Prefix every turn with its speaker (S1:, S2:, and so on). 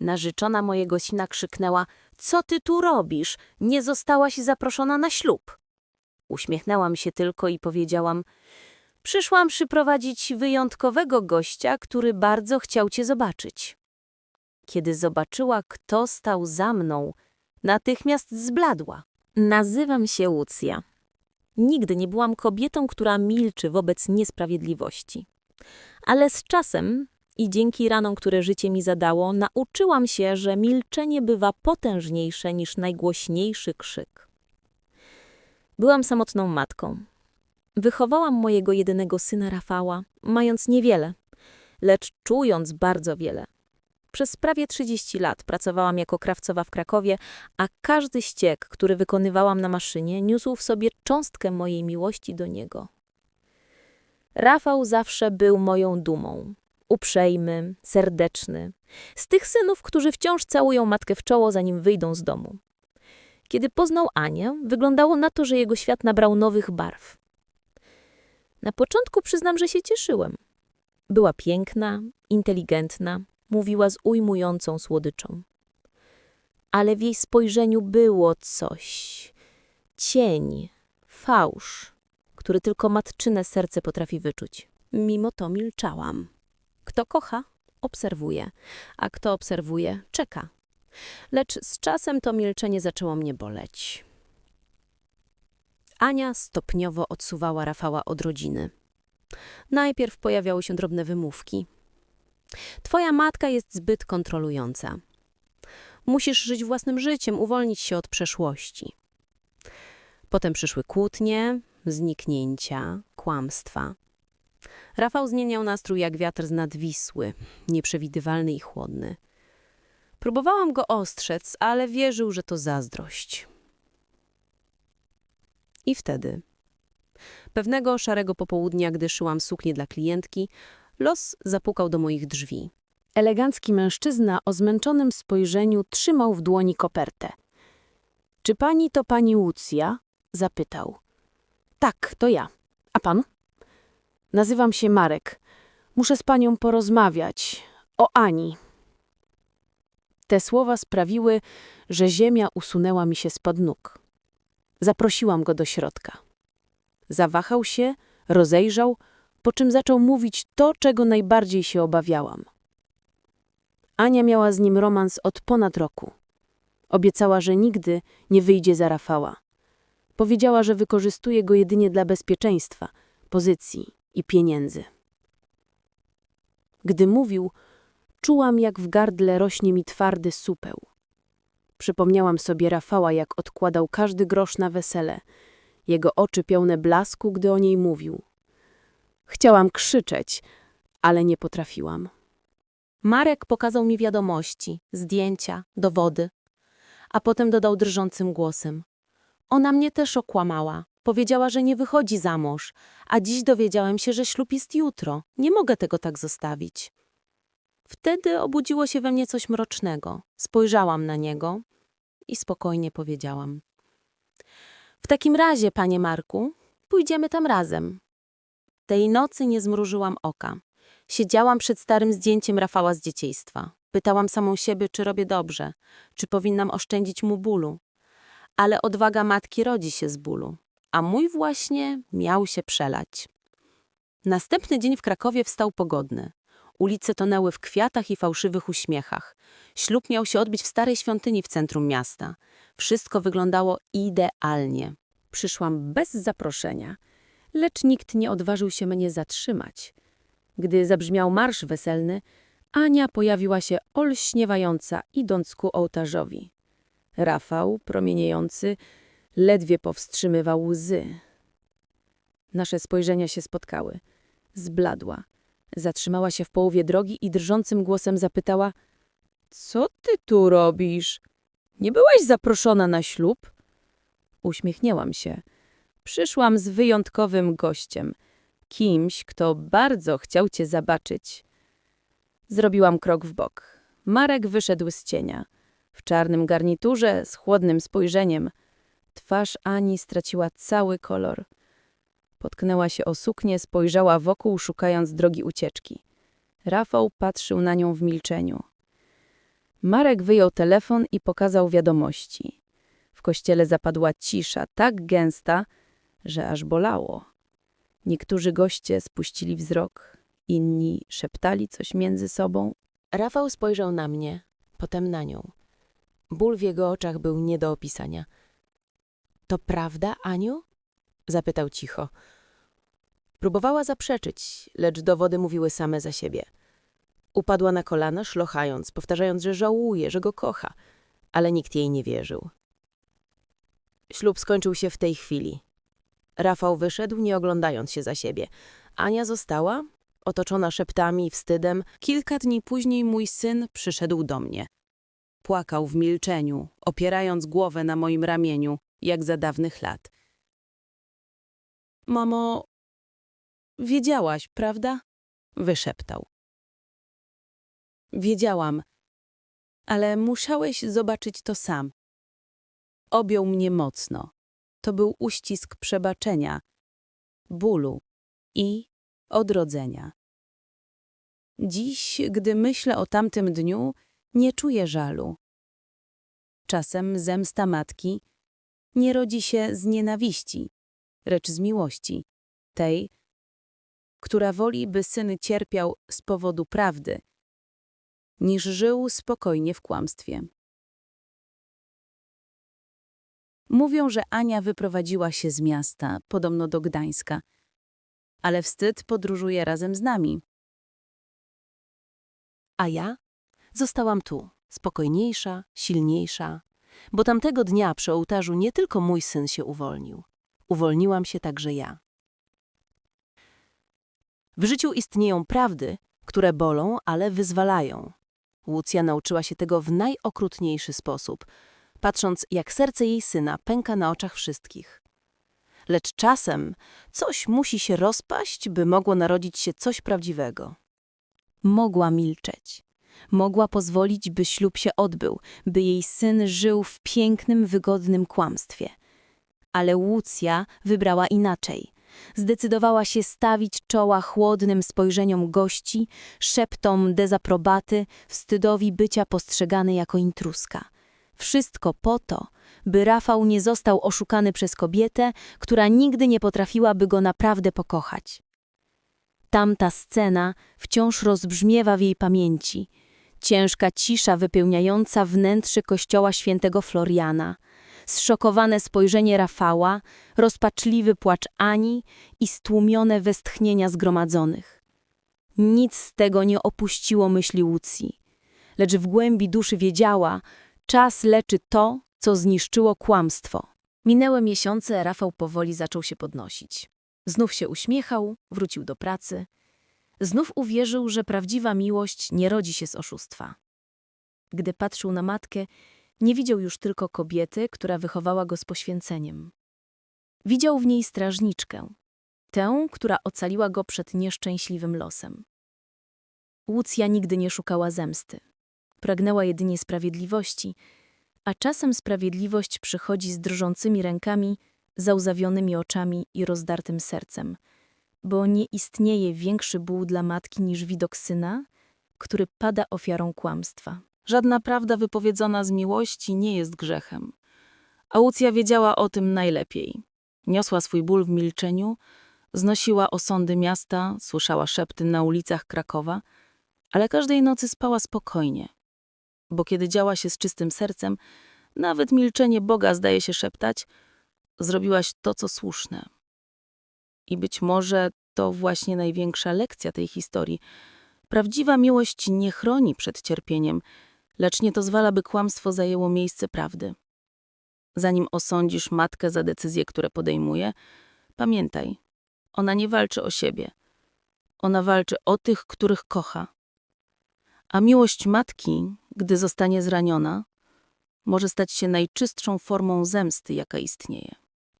S1: Narzeczona mojego syna krzyknęła: Co ty tu robisz? Nie zostałaś zaproszona na ślub. Uśmiechnęłam się tylko i powiedziałam: Przyszłam przyprowadzić wyjątkowego gościa, który bardzo chciał cię zobaczyć. Kiedy zobaczyła, kto stał za mną, natychmiast zbladła. Nazywam się Łucja. Nigdy nie byłam kobietą, która milczy wobec niesprawiedliwości. Ale z czasem i dzięki ranom, które życie mi zadało, nauczyłam się, że milczenie bywa potężniejsze niż najgłośniejszy krzyk. Byłam samotną matką. Wychowałam mojego jedynego syna Rafała, mając niewiele, lecz czując bardzo wiele. Przez prawie 30 lat pracowałam jako krawcowa w Krakowie, a każdy ściek, który wykonywałam na maszynie, niósł w sobie cząstkę mojej miłości do niego. Rafał zawsze był moją dumą. Uprzejmy, serdeczny. Z tych synów, którzy wciąż całują matkę w czoło, zanim wyjdą z domu. Kiedy poznał Anię, wyglądało na to, że jego świat nabrał nowych barw. Na początku przyznam, że się cieszyłem. Była piękna, inteligentna, mówiła z ujmującą słodyczą. Ale w jej spojrzeniu było coś. Cień, fałsz, który tylko matczyne serce potrafi wyczuć. Mimo to milczałam. Kto kocha, obserwuje, a kto obserwuje, czeka. Lecz z czasem to milczenie zaczęło mnie boleć. Ania stopniowo odsuwała Rafała od rodziny. Najpierw pojawiały się drobne wymówki. Twoja matka jest zbyt kontrolująca. Musisz żyć własnym życiem, uwolnić się od przeszłości. Potem przyszły kłótnie, zniknięcia, kłamstwa. Rafał zmieniał nastrój jak wiatr z nad Wisły, nieprzewidywalny i chłodny. Próbowałam go ostrzec, ale wierzył, że to zazdrość. I wtedy, pewnego szarego popołudnia, gdy szyłam suknię dla klientki, los zapukał do moich drzwi.
S2: Elegancki mężczyzna o zmęczonym spojrzeniu trzymał w dłoni kopertę. Czy pani to pani Łucja? zapytał. Tak, to ja. A pan? Nazywam się Marek. Muszę z panią porozmawiać. O Ani. Te słowa sprawiły, że ziemia usunęła mi się spod nóg. Zaprosiłam go do środka. Zawahał się, rozejrzał, po czym zaczął mówić to, czego najbardziej się obawiałam. Ania miała z nim romans od ponad roku. Obiecała, że nigdy nie wyjdzie za Rafała. Powiedziała, że wykorzystuje go jedynie dla bezpieczeństwa, pozycji i pieniędzy. Gdy mówił, czułam, jak w gardle rośnie mi twardy supeł. Przypomniałam sobie Rafała, jak odkładał każdy grosz na wesele, jego oczy pełne blasku, gdy o niej mówił. Chciałam krzyczeć, ale nie potrafiłam.
S1: Marek pokazał mi wiadomości, zdjęcia, dowody, a potem dodał drżącym głosem. Ona mnie też okłamała. Powiedziała, że nie wychodzi za mąż, a dziś dowiedziałem się, że ślub jest jutro. Nie mogę tego tak zostawić. Wtedy obudziło się we mnie coś mrocznego. Spojrzałam na niego i spokojnie powiedziałam. W takim razie, panie Marku, pójdziemy tam razem. Tej nocy nie zmrużyłam oka. Siedziałam przed starym zdjęciem Rafała z dzieciństwa. Pytałam samą siebie, czy robię dobrze, czy powinnam oszczędzić mu bólu. Ale odwaga matki rodzi się z bólu, a mój właśnie miał się przelać. Następny dzień w Krakowie wstał pogodny. Ulice tonęły w kwiatach i fałszywych uśmiechach. Ślub miał się odbyć w starej świątyni w centrum miasta. Wszystko wyglądało idealnie. Przyszłam bez zaproszenia, lecz nikt nie odważył się mnie zatrzymać. Gdy zabrzmiał marsz weselny, Ania pojawiła się olśniewająca, idąc ku ołtarzowi. Rafał, promieniejący, ledwie powstrzymywał łzy. Nasze spojrzenia się spotkały. Zbladła. Zatrzymała się w połowie drogi i drżącym głosem zapytała: Co ty tu robisz? Nie byłaś zaproszona na ślub? Uśmiechnęłam się. Przyszłam z wyjątkowym gościem, kimś, kto bardzo chciał cię zobaczyć. Zrobiłam krok w bok. Marek wyszedł z cienia. W czarnym garniturze, z chłodnym spojrzeniem. Twarz Ani straciła cały kolor. Potknęła się o suknię, spojrzała wokół, szukając drogi ucieczki. Rafał patrzył na nią w milczeniu.
S2: Marek wyjął telefon i pokazał wiadomości. W kościele zapadła cisza tak gęsta, że aż bolało. Niektórzy goście spuścili wzrok, inni szeptali coś między sobą.
S1: Rafał spojrzał na mnie, potem na nią. Ból w jego oczach był nie do opisania. To prawda, Aniu? Zapytał cicho. Próbowała zaprzeczyć, lecz dowody mówiły same za siebie. Upadła na kolana, szlochając, powtarzając, że żałuje, że go kocha, ale nikt jej nie wierzył. Ślub skończył się w tej chwili. Rafał wyszedł, nie oglądając się za siebie. Ania została, otoczona szeptami i wstydem.
S3: Kilka dni później mój syn przyszedł do mnie. Płakał w milczeniu, opierając głowę na moim ramieniu, jak za dawnych lat. Mamo, wiedziałaś, prawda? Wyszeptał. Wiedziałam, ale musiałeś zobaczyć to sam. Objął mnie mocno. To był uścisk przebaczenia, bólu i odrodzenia. Dziś, gdy myślę o tamtym dniu, nie czuję żalu. Czasem zemsta matki nie rodzi się z nienawiści, lecz z miłości, tej, która woli, by syn cierpiał z powodu prawdy, niż żył spokojnie w kłamstwie. Mówią, że Ania wyprowadziła się z miasta, podobno do Gdańska, ale wstyd podróżuje razem z nami.
S1: A ja zostałam tu, spokojniejsza, silniejsza, bo tamtego dnia przy ołtarzu nie tylko mój syn się uwolnił. Uwolniłam się także ja. W życiu istnieją prawdy, które bolą, ale wyzwalają. Łucja nauczyła się tego w najokrutniejszy sposób, patrząc jak serce jej syna pęka na oczach wszystkich. Lecz czasem coś musi się rozpaść, by mogło narodzić się coś prawdziwego.
S2: Mogła milczeć. Mogła pozwolić, by ślub się odbył, by jej syn żył w pięknym, wygodnym kłamstwie. Ale Łucja wybrała inaczej. Zdecydowała się stawić czoła chłodnym spojrzeniom gości, szeptom dezaprobaty, wstydowi bycia postrzegany jako intruska. Wszystko po to, by Rafał nie został oszukany przez kobietę, która nigdy nie potrafiłaby go naprawdę pokochać. Tamta scena wciąż rozbrzmiewa w jej pamięci. Ciężka cisza wypełniająca wnętrze kościoła świętego Floriana, zszokowane spojrzenie Rafała, rozpaczliwy płacz Ani i stłumione westchnienia zgromadzonych. Nic z tego nie opuściło myśli Łucji, lecz w głębi duszy wiedziała, czas leczy to, co zniszczyło kłamstwo. Minęły miesiące, Rafał powoli zaczął się podnosić. Znów się uśmiechał, wrócił do pracy. Znów uwierzył, że prawdziwa miłość nie rodzi się z oszustwa. Gdy patrzył na matkę, nie widział już tylko kobiety, która wychowała go z poświęceniem. Widział w niej strażniczkę, tę, która ocaliła go przed nieszczęśliwym losem. Łucja nigdy nie szukała zemsty. Pragnęła jedynie sprawiedliwości, a czasem sprawiedliwość przychodzi z drżącymi rękami, załzawionymi oczami i rozdartym sercem, bo nie istnieje większy ból dla matki niż widok syna, który pada ofiarą kłamstwa.
S3: Żadna prawda wypowiedzona z miłości nie jest grzechem. A Łucja wiedziała o tym najlepiej. Niosła swój ból w milczeniu, znosiła osądy miasta, słyszała szepty na ulicach Krakowa, ale każdej nocy spała spokojnie. Bo kiedy działa się z czystym sercem, nawet milczenie Boga zdaje się szeptać, zrobiłaś to, co słuszne. I być może to właśnie największa lekcja tej historii. Prawdziwa miłość nie chroni przed cierpieniem, lecz nie dozwala, by kłamstwo zajęło miejsce prawdy. Zanim osądzisz matkę za decyzje, które podejmuje, pamiętaj, ona nie walczy o siebie. Ona walczy o tych, których kocha. A miłość matki, gdy zostanie zraniona, może stać się najczystszą formą zemsty, jaka istnieje.